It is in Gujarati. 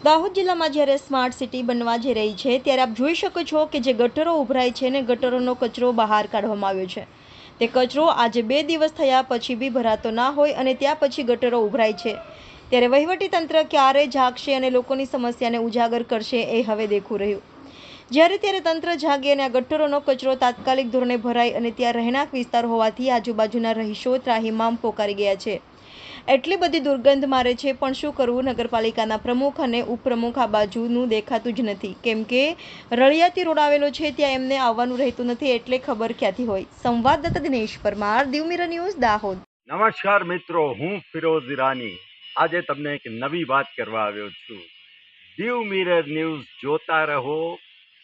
દાહોદ જિલ્લામાં જ્યારે સ્માર્ટ સિટી બનવા જઈ રહી છે, ત્યારે આપ જોઈ શકો છો કે જે ગટરો ઉભરાય છે ને ગટરોનો કચરો બહાર કાઢવામાં આવ્યો છે. તે કચરો આજે બે દિવસ થયા પછી બી ભરાતો ના હોય અને ત્યાં પછી ગટરો ઉભરાય છે. ત્યારે વહીવટી તંત્ર ક્યારે જાગશે અને લોકોની સમસ્યાને ઉજાગર કરશે એ હવે દેખું રહ્યું. જ્યારે ત્યારે તંત્ર જાગે અને આ ગટરોનો કચરો તાત્કાલિક ધોરણે ભરાય અને ત્યાં રહેણાંક વિસ્તાર હોવાથી આજુબાજુના રહીશો ત્રાહીમામ પોકારી ગયા છે. એટલી બધી દુર્ગંધ મારે છે, પણ શું કરવું? નગરપાલિકાના પ્રમુખ અને ઉપપ્રમુખ આ બાજુનું દેખાતું જ નથી. કેમ કે રળિયાતી રોડ આવેલો છે, ત્યાં એમને આવવાનું રહેતું નથી એટલે ખબર ક્યાંથી હોય. સંવાદદાતા દિનેશ પરમાર, દીવમીર ન્યૂઝ, દાહોદ. નમસ્કાર મિત્રો, હું ફિરોઝ ઈરાની. આજે તમને એક નવી વાત કરવા આવ્યો છું. દીવ મિરર ન્યૂઝ જોતા રહો